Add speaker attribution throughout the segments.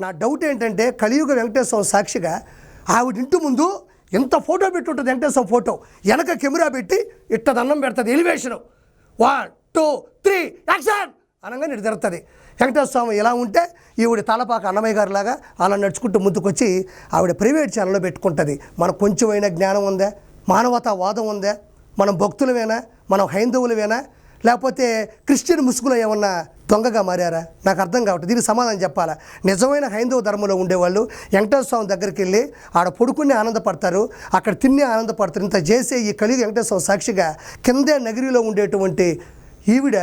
Speaker 1: నా డౌట్ ఏంటంటే కలియుగ వెంకటేశ్వర సాక్షిగా ఆవిడ ఇంటి ముందు ఎంత ఫోటో పెట్టి ఉంటుంది వెంకటేశ్వర ఫోటో వెనక కెమెరా పెట్టి ఇట్ట దండం పెడుతుంది elevation one two three action అనగా ఇటు వెంకటేశ్వర స్వామి ఇలా ఉంటే ఈవిడ తలపాక అన్నమయ్య గారు లాగా అలా నడుచుకుంటూ ముందుకొచ్చి ఆవిడ ప్రైవేట్ ఛానల్లో పెట్టుకుంటుంది. మనకు కొంచెమైనా జ్ఞానం ఉందా? మానవతావాదం ఉందా? మనం భక్తులమేనా? మనం హైందవులమేనా? లేకపోతే క్రిస్టియన్ ముసుగులో ఏమన్నా దొంగగా మారారా? నాకు అర్థం కావట్లేదు. దీనికి సమాధానం చెప్పాలా? నిజమైన హైందవ ధర్మంలో ఉండేవాళ్ళు వెంకటేశ్వర స్వామి దగ్గరికి వెళ్ళి ఆడ పడుకుని ఆనందపడతారు. అక్కడ తిన్నే ఆనందపడతారు. ఇంత చేసే ఈ కలిగి వెంకటేశ్వర సాక్షిగా కిందే నగిరిలో ఉండేటువంటి ఈవిడ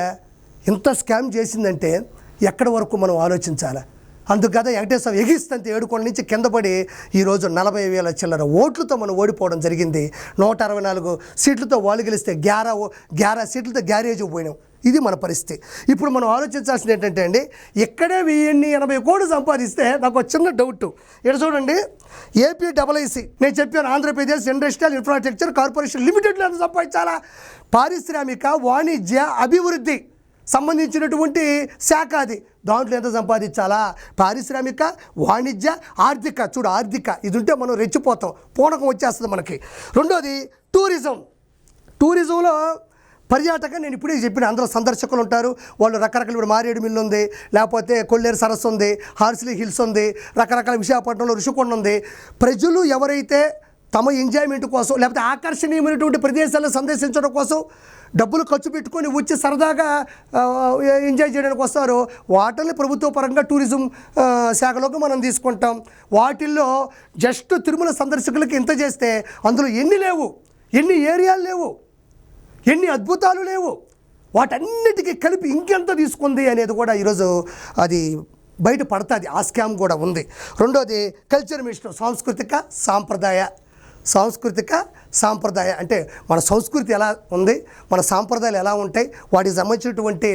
Speaker 1: ఇంత స్కామ్ చేసిందంటే ఎక్కడి వరకు మనం ఆలోచించాలా? అందుకు కదా వెంకటేశ్వర ఎగిస్తంత ఏడుకోండి నుంచి కింద పడి ఈరోజు నలభై వేల చిల్లర ఓట్లతో మనం ఓడిపోవడం జరిగింది. నూట అరవై నాలుగు సీట్లతో వాళ్ళు గెలిస్తే గ్యారా ఓ- గ్యారా సీట్లతో గ్యారేజ్ పోయినాం. ఇది మన పరిస్థితి. ఇప్పుడు మనం ఆలోచించాల్సింది ఏంటంటే అండి ఇక్కడే వెయ్యిన్ని ఎనభై కోట్లు సంపాదిస్తే నాకు చిన్న డౌట్ ఇక్కడ చూడండి ఏపీ డబల్ఐసి నేను చెప్పాను ఆంధ్రప్రదేశ్ ఇండస్ట్రియల్ ఇన్ఫ్రాస్ట్రక్చర్ కార్పొరేషన్ లిమిటెడ్లో సంపాదించాలా? పారిశ్రామిక వాణిజ్య అభివృద్ధి. సంబంధించినటువంటి శాఖ అది. దాంట్లో ఎంత సంపాదించాలా? పారిశ్రామిక వాణిజ్య ఆర్థిక. చూడు ఆర్థిక. ఇది ఉంటే మనం రెచ్చిపోతాం. పూనకం వచ్చేస్తుంది మనకి. రెండోది టూరిజం. టూరిజంలో పర్యాటక నేను ఇప్పుడే చెప్పిన అందరూ సందర్శకులు ఉంటారు. వాళ్ళు రకరకాల ఇప్పుడు మారేడు మిల్లు ఉంది లేకపోతే కొల్లేరు సరస్సు ఉంది హార్సిలీ హిల్స్ ఉంది రకరకాల విశాఖపట్నంలో ఋషికొండ ఉంది. ప్రజలు ఎవరైతే తమ ఎంజాయ్మెంట్ కోసం లేకపోతే ఆకర్షణీయమైనటువంటి ప్రదేశాలను సందర్శించడం కోసం డబ్బులు ఖర్చు పెట్టుకొని వచ్చి సరదాగా ఎంజాయ్ చేయడానికి వస్తారు. వాటిని ప్రభుత్వ పరంగా టూరిజం శాఖలోకి మనం తీసుకుంటాం. వాటిల్లో జస్ట్ తిరుమల సందర్శకులకి ఇంత చేస్తే అందులో ఎన్ని లేవు? ఎన్ని ఏరియాలు లేవు? ఎన్ని అద్భుతాలు లేవు? వాటన్నిటికీ కలిపి ఇంకెంత తీసుకుంది అనేది కూడా ఈరోజు అది బయట పడుతుంది. ఆ స్కామ్ కూడా ఉంది. రెండోది కల్చర్ మినిస్టర్ సాంస్కృతిక సాంప్రదాయ సాంస్కృతిక సాంప్రదాయ అంటే మన సంస్కృతి ఎలా ఉంది మన సాంప్రదాయాలు ఎలా ఉంటాయి వాటికి సంబంధించినటువంటి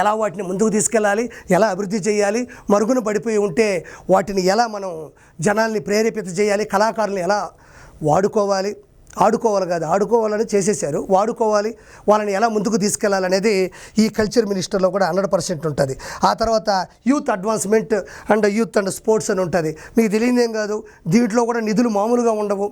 Speaker 1: ఎలా వాటిని ముందుకు తీసుకెళ్ళాలి ఎలా అభివృద్ధి చేయాలి మరుగున పడిపోయి ఉంటే వాటిని ఎలా మనం జనాల్ని ప్రేరేపిత చేయాలి కళాకారులను ఎలా వాడుకోవాలి ఆడుకోవాలి కాదు ఆడుకోవాలని చేసేసారు వాడుకోవాలి వాళ్ళని ఎలా ముందుకు తీసుకెళ్ళాలనేది ఈ కల్చర్ మినిస్టర్లో కూడా హండ్రెడ్ పర్సెంట్ ఉంటుంది. ఆ తర్వాత youth advancement and youth and sports అని ఉంటుంది. మీకు తెలియదేం కాదు దీంట్లో కూడా నిధులు మామూలుగా ఉండవు.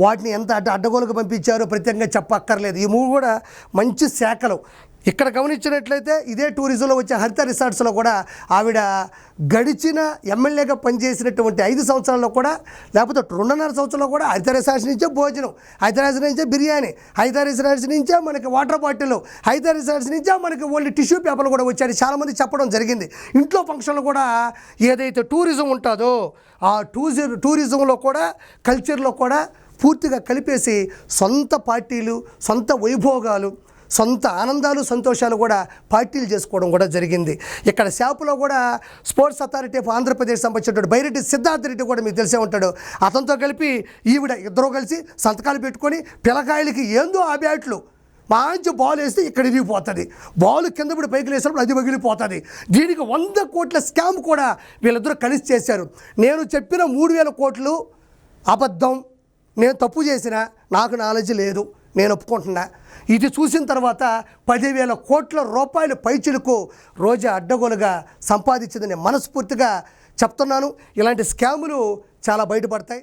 Speaker 1: వాటిని ఎంత అడ్డ అడ్డగోలకు పంపించారో ప్రత్యేకంగా చెప్పక్కర్లేదు. ఈ మూడు కూడా మంచి శాఖలు. ఇక్కడ గమనించినట్లయితే ఇదే టూరిజంలో వచ్చే హరిత రిసార్ట్స్లో కూడా ఆవిడ గడిచిన ఎమ్మెల్యేగా పనిచేసినటువంటి ఐదు సంవత్సరాల్లో కూడా లేకపోతే రెండున్నర సంవత్సరంలో కూడా హరిత రిసార్ట్స్ నుంచే భోజనం హరిత రిసార్ట్స్ నుంచే బిర్యానీ హరిత రిసార్ట్స్ నుంచే మనకి వాటర్ బాటిల్ హరిత రిసార్ట్స్ నుంచే మనకి ఓన్లీ టిష్యూ పేపర్లు కూడా వచ్చాయి చాలామంది చెప్పడం జరిగింది. ఇంట్లో ఫంక్షన్లు కూడా ఏదైతే టూరిజం ఉంటుందో ఆ టూరిజం టూరిజంలో కూడా కల్చర్లో కూడా పూర్తిగా కలిపేసి సొంత పార్టీలు సొంత వైభోగాలు సొంత ఆనందాలు సంతోషాలు కూడా పార్టీలు చేసుకోవడం కూడా జరిగింది. ఇక్కడ షాపులో కూడా స్పోర్ట్స్ అథారిటీ ఆఫ్ ఆంధ్రప్రదేశ్ సంబంధించినటువంటి బైరెడ్డి సిద్ధార్థ రెడ్డి కూడా మీకు తెలిసే ఉంటాడు. అతనితో కలిపి ఈవిడ ఇద్దరు కలిసి సంతకాలు పెట్టుకొని పిల్లకాయలకి ఏందో ఆ బ్యాట్లు మంచి బాల్ వేస్తే ఇక్కడ ఇరిగిపోతుంది. బాల్ కింద పడి పైకి వేసినప్పుడు అది పగిలిపోతుంది. దీనికి వంద కోట్ల స్కామ్ కూడా వీళ్ళిద్దరూ కలిసి చేశారు. నేను చెప్పిన మూడు వేల కోట్లు అబద్ధం. నేను తప్పు చేసిన నాకు నాలెడ్జ్ లేదు. నేను ఒప్పుకుంటున్నా. ఇది చూసిన తర్వాత పదివేల కోట్ల రూపాయల పైచిలకు రోజా అడ్డగోలుగా సంపాదించిందని మనస్ఫూర్తిగా చెప్తున్నాను. ఇలాంటి స్కాములు చాలా బయటపడతాయి.